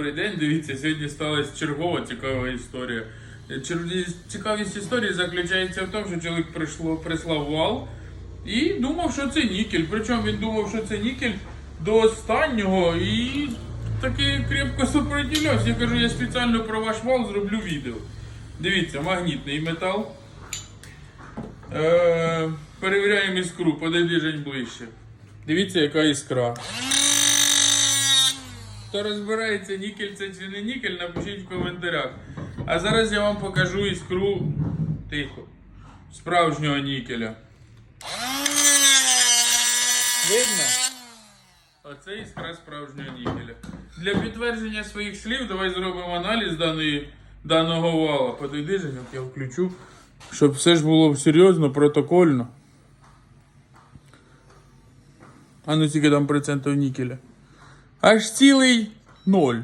Добрий день, дивіться, сьогодні сталася чергова цікава історія. Е, Цікавість історії заключається в тому, що чоловік прийшло, прислав вал і думав, що це нікель. Причому він думав, що це нікель до останнього і таки крепко сопротивлявся. Я кажу, я спеціально про ваш вал зроблю відео. Дивіться, магнітний метал. Е, перевіряємо іскру, подойди Жень ближче. Дивіться, яка іскра. Хто розбирається, нікель це чи не нікель, напишіть в коментарях. А зараз я вам покажу іскру тихо. Справжнього нікеля. Видно? Оце іскра справжнього нікеля. Для підтвердження своїх слів давай зробимо аналіз даної, даного вала. Подойди, Женьок, я включу. Щоб все ж було серйозно, протокольно. А ну скільки там процентів нікеля? Аж цілий ноль.